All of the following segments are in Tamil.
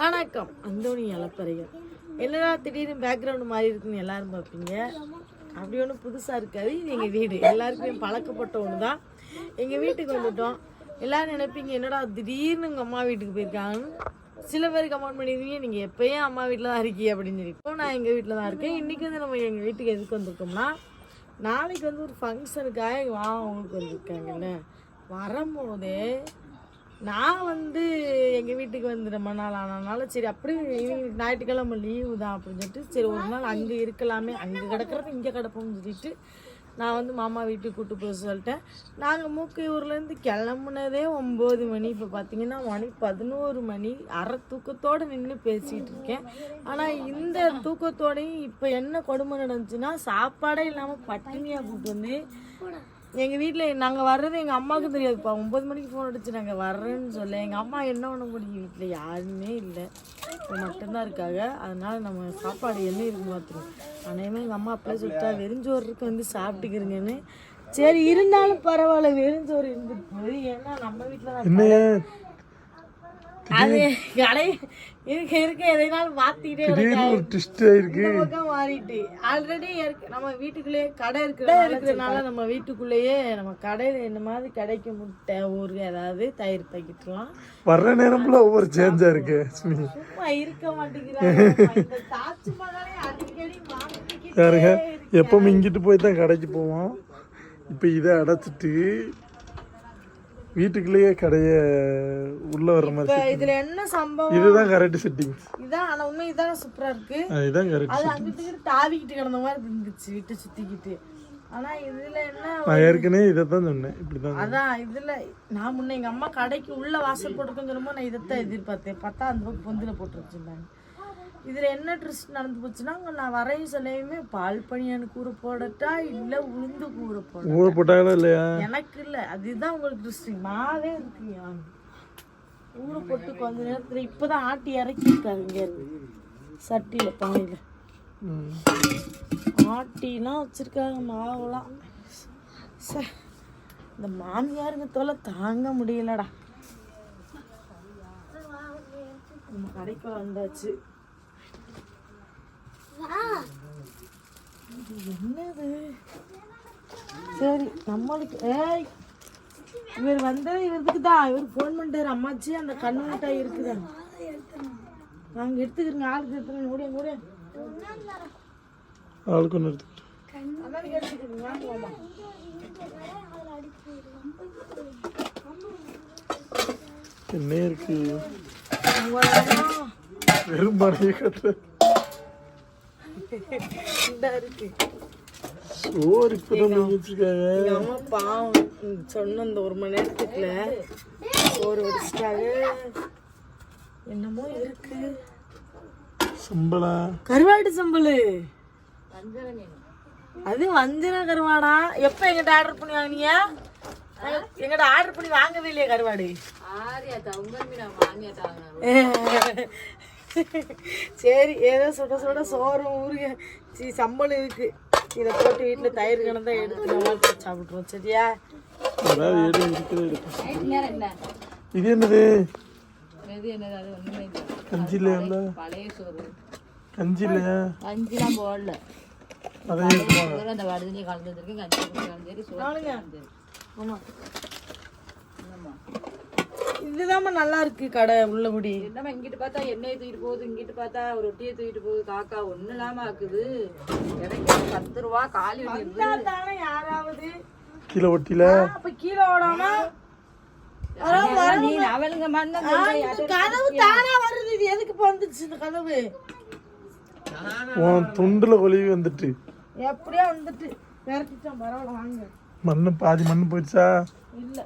வணக்கம். அந்தோணி அலப்பறைகள் என்னடா திடீர்னு பேக்ரவுண்டு மாதிரி இருக்குன்னு எல்லாரும் பார்ப்பீங்க. அப்படி ஒன்றும் புதுசாக இருக்காது. இது எங்கள் வீடு. எல்லாருக்குமே பழக்கப்பட்ட ஒன்று தான் எங்கள் வீட்டுக்கு வந்துட்டோம். எல்லோரும் நினைப்பீங்க என்னடா திடீர்னு உங்கள் அம்மா வீட்டுக்கு போயிருக்காங்கன்னு? சில பேர் கமெண்ட் பண்ணியிருந்தீங்க நீங்கள் எப்பயும் அம்மா வீட்டில் தான் இருக்கீ அப்படின்னு சொல்லி. இப்போ நான் எங்கள் வீட்டில் தான் இருக்கேன். இன்றைக்கி வந்து நம்ம எங்கள் வீட்டுக்கு எதுக்கு வந்திருக்கோம்னா நாளைக்கு வந்து ஒரு ஃபங்க்ஷனுக்காக எங்கள் வா அவங்களுக்கு வந்திருக்காங்கல்ல வரும்போதே நான் வந்து எங்கள் வீட்டுக்கு வந்து ரொம்ப நாள் ஆனதுனால சரி அப்படி இவங்களுக்கு ஞாயிற்றுக்கிழமை லீவு தான் அப்படின்னு சொல்லிட்டு சரி ஒரு நாள் அங்கே இருக்கலாமே அங்கே கிடக்கிறது இங்கே கிடப்போம்னு சொல்லிட்டு நான் வந்து மாமா வீட்டுக்கு கூட்டு போக சொல்லிட்டேன். நாங்கள் மூக்கையூர்லேருந்து கிளம்புனதே ஒம்பது மணி. இப்போ பார்த்தீங்கன்னா மணி பதினோரு மணி. அரை தூக்கத்தோடு நின்று பேசிகிட்டு இருக்கேன். ஆனால் இந்த தூக்கத்தோடையும் இப்போ என்ன கொடுமை நடந்துச்சுன்னா சாப்பாடே இல்லாமல் பட்டினியாக போட்டு வந்து எங்கள் வீட்டில் நாங்கள் வர்றது எங்கள் அம்மாவுக்கு தெரியாதுப்பா. ஒம்பது மணிக்கு ஃபோன் அடிச்சு நாங்கள் வர்றேன்னு சொல்ல எங்கள் அம்மா என்ன பண்ண முடியும் வீட்டில் யாருமே இல்லை. இப்போ மட்டும்தான் இருக்காங்க. அதனால நம்ம சாப்பாடு என்ன இருக்கு பார்த்துருவோம் அனைவரும் எங்கள் அம்மா அப்படியே சொல்லிட்டா வெறிஞ்சோறு இருக்கு வந்து சாப்பிட்டுக்கிறீங்கன்னு. சரி இருந்தாலும் பரவாயில்ல வெறிஞ்சோறு இருந்துட்டு போகுது ஏன்னா நம்ம வீட்டில் தான் அது கடை இருக்க இருக்க. எதைனாலும் மாற்றிக்கிட்டே திடீர்னு ஒரு ட்விஸ்ட் ஆயிருக்கு. பக்கம் மாறிட்டு. ஆல்ரெடி நம்ம வீட்டுக்குள்ளேயே கடை இருக்கிற இருக்கிறதுனால நம்ம வீட்டுக்குள்ளேயே நம்ம கடையில் இந்த மாதிரி கடைக்கு முட்டை ஊறுகாய் ஏதாவது தயிர் பாக்கெட்லாம் வர்ற நேரம்ல ஒவ்வொரு சேஞ்சா இருக்கு சுமி சும்மா இருக்க மாட்டேங்கிறாங்க. இந்த தாச்சு மகளே அடிக்கடி எப்பவும் இங்கிட்டு போய் தான் கடைக்கு போவோம். இப்போ இதை அடைச்சிட்டு வீட்டுக்குள்ளேயே கடைய உள்ள வர்ற மாதிரி. இதுல என்ன சம்பவம்? இதுதான் கரெக்ட் செட்டிங்ஸ் இதான் ஆனா உண்மை இதான் சூப்பரா இருக்கு. இதுதான் கரெக்ட் அது அங்கிட்டு தாவிக்கிட்டு கிடந்த மாதிரி இருந்துச்சு வீட்டை சுத்திக்கிட்டு. ஆனா இதுல என்ன நான் ஏற்கனவே இதை தான் சொன்னேன். இப்படிதான் அதான் இதுல நான் முன்ன எங்க அம்மா கடைக்கு உள்ள வாசல் சொல்லும்போது நான் இதைத்தான் எதிர்பார்த்தேன். பார்த்தா அந்த பக்கம் பொந்தில போட்டு வச்சிருந்தாங்க இதுல என்ன ட்ரிஸ்ட் நடந்து போச்சுன்னா நான் வரையும் சொல்லையுமே பால் பனியான்னு கூற போடட்டா இல்ல உளுந்து கூற போட ஊற போட்டாங்களா இல்லையா? எனக்கு இல்ல. அதுதான் உங்களுக்கு ட்ரிஸ்ட் மாவே இருக்கு ஊற போட்டு கொஞ்ச நேரத்துல இப்பதான் ஆட்டி இறக்கிருக்காங்க இங்க இருந்து. சட்டியில பானையில. ஆட்டிலாம் வச்சிருக்காங்க மாவுலாம். சே இந்த மாமியாருங்க தொலை தாங்க முடியலடா. நம்ம கடைக்கு வந்தாச்சு. என்னது? சரி நம்மளுக்கு ஏய் இவர் வந்தது இவருக்கு தான் இவர் ஃபோன் பண்ணிட்டாரு அம்மாச்சி அந்த கண்ணு மிட்டாய் இருக்குதா? நாங்க எடுத்துக்கிறோங்க ஆளுக்கு எடுத்துக்கிறோம் ஓடியா ஓடியா ஆளுக்கு ஒன்று மாமா என்ன இருக்கு. வெறும் மனையை இருக்கு. சோறு அம்மா பாவம் சொன்ன இந்த ஒரு மணி நேரத்துக்குள்ள சோறு வடிச்சிட்டாங்க என்னமோ இருக்கு. சம்பளம். கருவாடு சம்பளு. அது வஞ்சன கருவாடா. எப்ப எங்கிட்ட ஆர்டர் பண்ணி வாங்கினீங்க? எங்கிட்ட ஆர்டர் பண்ணி வாங்கவே இல்லையா கருவாடு. சரி ஏதோ சுட சுட சோறும் ஊருக சி சம்பளம் இருக்கு. இதை போட்டு வீட்டில் தயிர் கணந்தா எடுத்து நல்லா சாப்பிட்ருவோம் சரியா? இது என்னது? கஞ்சி இல்லையா கஞ்சி இல்லையா கஞ்சிலாம் போடல. அந்த வடுதலையும் கலந்து வச்சிருக்கேன் கஞ்சி குடிச்சாலும் சரி இதுதாம்மா நல்லா இருக்கு கடை உள்ளபடி என்னம்மா இங்கிட்டு பார்த்தா எண்ணெயை தூக்கிட்டு போகுது இங்கிட்டு பார்த்தா ரொட்டியை தூக்கிட்டு போகுது காக்கா ஒண்ணு இல்லாம ஆக்குது. எனக்கு பத்து ரூபா காலி தானே யாராவது? கீழே ஒட்டில அப்ப கீழே ஓடாம நீ அவளுங்க கதவு தானா வருது. இது எதுக்கு இப்ப வந்துச்சு இந்த கதவு? உன் துண்டுல கொழுவி வந்துட்டு. எப்படியா வந்துட்டு. விரட்டிட்டோம் பரவாயில்ல வாங்க. மண்ணு பாதி மண்ணு போயிடுச்சா? இல்ல.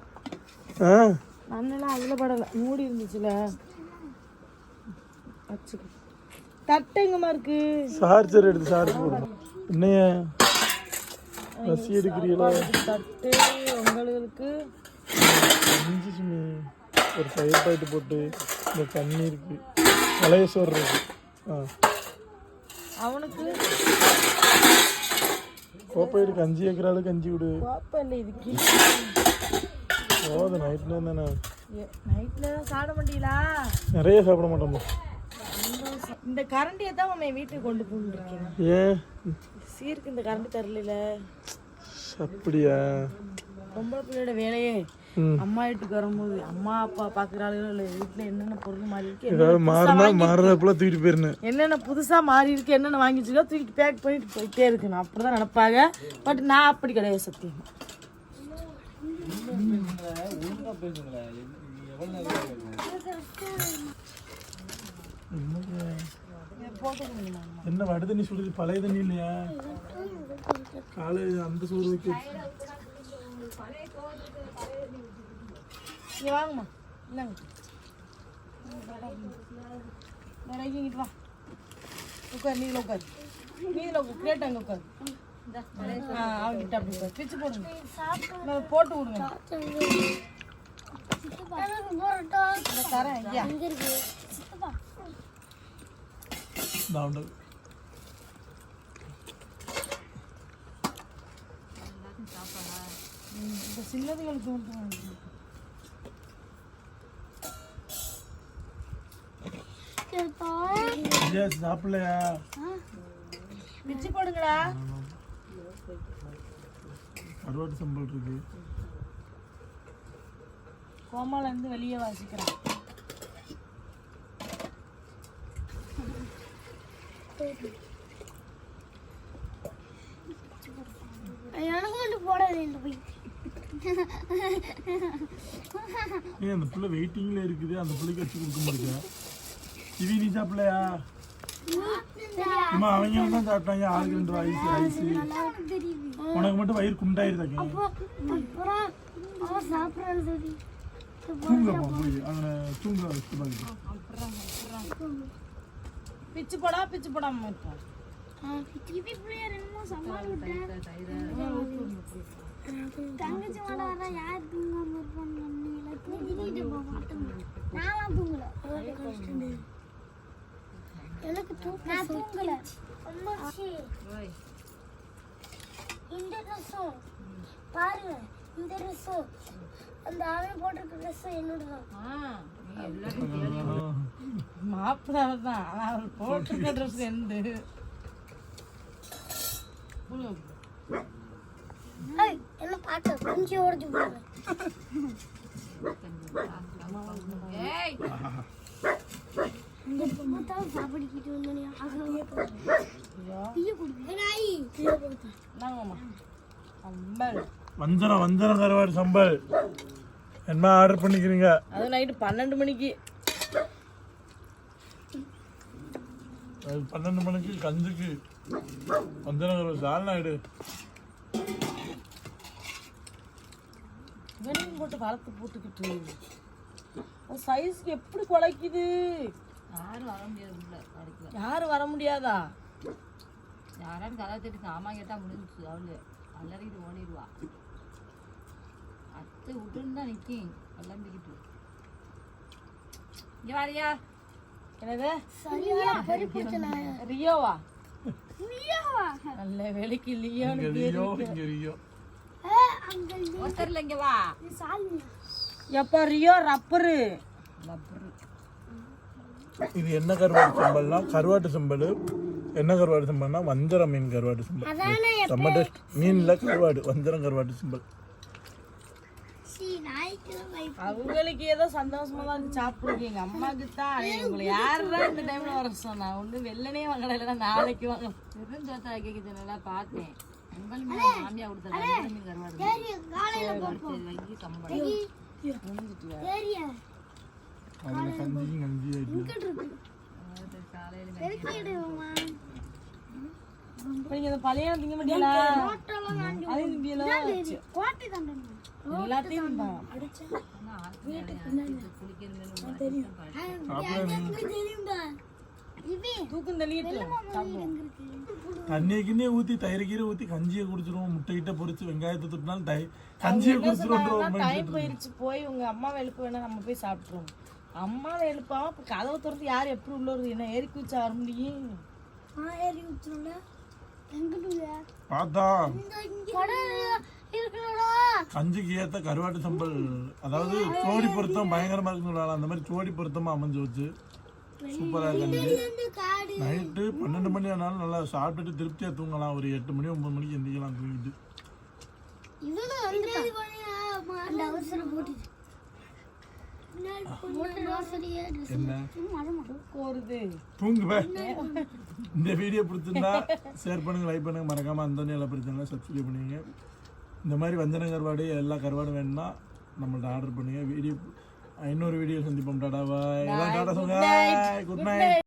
ஆ? மண்ணெல்லாம் அதுல படல. மூடி இருந்துச்சுல. வச்சுக்கோ. தட்டு எங்கம்மா இருக்கு? சார்ஜர் எடுத்து சார்ஜ் போடும் என்னைய பசி எடுக்கிறீங்களா? தட்டு உங்களுக்கு அஞ்சு சுமி ஒரு ஃபயர் பாயிட்டு போட்டு இந்த தண்ணி இருக்கு பழைய சோறு இருக்கு. ஆ. அவனுக்கு? கோப்பையிட்டு கஞ்சி வைக்கிறாள் கஞ்சி விடு. கோப்பம் இல்லை இது போதும் நைட்ல தானே? நைட்ல சாப்பிட மாட்டீங்களா? நிறைய சாப்பிட சந்தோஷம் இந்த கரண்டியை தான் உன்னை வீட்டுக்கு கொண்டு போயிருக்கேன் ஏன் சீருக்கு இந்த கரண்டி தரல அப்படியா? பொம்பளை பிள்ளையோட வேலையே. அம்மா வீட்டுக்கு வரும்போது அம்மா அப்பா பாக்குறாங்களோ இல்லை வீட்டுல என்னென்ன பொருள் மாறி இருக்கு ஏதாவது மாறினா மாறுறப்பெல்லாம் தூக்கிட்டு போயிருந்தேன் என்னென்ன புதுசா மாறி இருக்கு என்னென்ன வாங்கி வச்சுக்கோ தூக்கிட்டு பேக் பண்ணிட்டு போயிட்டே இருக்கணும் அப்படிதான் நினைப்பாங்க. பட் நான் அப்படி கிடையாது சத்தியமா. என்ன வட தண்ணி சுடுது பழைய தண்ணி இல்லையா? காலையில் அந்த சோறு வைக்க வாங்கம்மா. இல்லைங்க இங்கிட்டு வா. உட்கார் நீதில் உட்கார். நீதில் உட்கார். கிரேட் அங்கே உட்கார். அவங்கிட்ட அப்படி உட்கார் பிச்சு போடுங்க. நான் போட்டு விடுங்க தரேன் ஐயா. இந்த சின்னதுகளுக்கு மட்டும் சாப்பிடலையா? பிச்சு போடுங்கடா. கருவாட்டு சம்பல் இருக்கு. கோமால இருந்து வெளியே வாசிக்கிறேன். எனக்கு மட்டும் போடாது இந்த போய் ஏன் அந்த பிள்ளை வெயிட்டிங்ல இருக்குது. அந்த பிள்ளைக்கு வச்சு கொடுக்க முடியுதா? இவி நீ சாப்பிடலையா? அம்மா அவங்க தான் சாப்பிட்டாங்க ஆளுக்கு ரெண்டு ஐஸ் ஐஸ் உனக்கு மட்டும் வயிறு குண்டாயிருந்தாங்க தூங்கப்பா போய் அவனை தூங்க வச்சு பிச்சு போடா பிச்சு போடாம தங்கச்சி மாட வர யார் தூங்காம தூங்கல எனக்கு தூக்க நான் தூங்கல. அம்மாச்சி. இந்த ட்ரெஸ்ஸும் பாருங்க இந்த ட்ரெஸ்ஸும் அந்த அவன் போட்டிருக்க ட்ரெஸ்ஸும் என்னோட தான் மாப்பிள்ளை தான் ஆனா அவர் போட்டிருக்க ட்ரெஸ் ஏய், என்ன பார்க்க குஞ்சு ஓடுது பாருங்க வஞ்சரம் வஞ்சரம் கருவாடு சம்பல். என்ன ஆர்டர் பண்ணிக்கிறீங்க? அது நைட்டு பன்னெண்டு மணிக்கு. பன்னெண்டு மணிக்கு கஞ்சிக்கு. வஞ்சரம் கருவாடு எடு. வெண்ணியும் போட்டு வளர்த்து போட்டுக்கிட்டு. சைஸ்க்கு எப்படி குலைக்குது? யாரும் வர முடியாது உள்ள யாரும் வர முடியாதா? யாராவது கதை தட்டி சாமான் கேட்டா முடிஞ்சுச்சு அவளு அலறிட்டு ஓடிடுவா. அத்தை விட்டுன்னு தான் நிற்கும் கிளம்பிக்கிட்டு இங்க வாரியா. என்னது? ரியோவா? நல்ல வேலைக்கு அங்க ஒருத்தர்ல இங்க வா. எப்போ ரியோ ரப்பரு. இது என்ன கருவாடு சம்பல்னா? கருவாட்டு சம்பல். என்ன கருவாடு சம்பல்னா? வஞ்சரம் மீன் கருவாட்டு சம்பல். அதானே செம்ம டேஸ்ட். மீன்ல கருவாடு வஞ்சரம் கருவாட்டு சம்பல். சி நாய்க்கு வை அவங்களுக்கு ஏதோ சந்தோஷமா தான் சாப்பிடுங்க எங்க அம்மாக்கு தான் உங்களை யாருடா இந்த டைம்ல வர சொன்னா? ஒண்ணு வெள்ளனே வாங்கல இல்லைன்னா நாளைக்கு வாங்க. பெருஞ்சோத்தா கேட்குது நல்லா பார்த்தேன். மாமியா கொடுத்தது மீன் கருவாடு. சரி காலையில சரி வைக்கி கம்பளம் அதுல கஞ்சி கஞ்சி தண்ணியை கிண்ணியை ஊத்தி தயிர் கீரை ஊத்தி கஞ்சியை குடிச்சிருவோம் முட்டை கிட்ட பொரிச்சு வெங்காயத்தை தொட்டினாலும் கஞ்சியை போயிருச்சு போய் உங்க அம்மாவை எழுப்ப வேணா நம்ம போய் சாப்பிட்டுருவோம் அம்மாவை எழுப்பாம இப்ப கதவை திறந்து யார் எப்படி உள்ள வருது? என்ன ஏறி குதிச்சு வர முடியும்? ஏறி விட்டுருல எங்கிட்டு பார்த்தா. கஞ்சிக்கு ஏத்த கருவாட்டு சம்பல். அதாவது சோடி பொருத்தம் பயங்கரமா இருக்குன்னு சொல்லலாம் அந்த மாதிரி சோடி பொருத்தமா அமைஞ்சு வச்சு சூப்பராக காடு. நைட்டு பன்னெண்டு மணி ஆனாலும் நல்லா சாப்பிட்டுட்டு திருப்தியாக தூங்கலாம். ஒரு எட்டு மணி ஒன்பது மணிக்கு எந்திரிக்கலாம் தூங்கிட்டு இவனும் வந்து அந்த அவசரம் போட்டுட்டு போட்டு ரோசரியா என்ன போறது தூங்கு பே இந்த வீடியோ பிடிச்சிருந்தா ஷேர் பண்ணுங்க லைக் பண்ணுங்க மறக்காம அந்த நிலை பிடிச்சாங்க சப்ஸ்கிரைப் பண்ணுங்க இந்த மாதிரி வஞ்சன கருவாடு எல்லா கருவாடும் வேணும்னா நம்மள்ட்ட ஆர்டர் பண்ணுங்க. வீடியோ இன்னொரு வீடியோ சந்திப்போம் டாடா பாய் டாடா சொல்லுங்க. Good night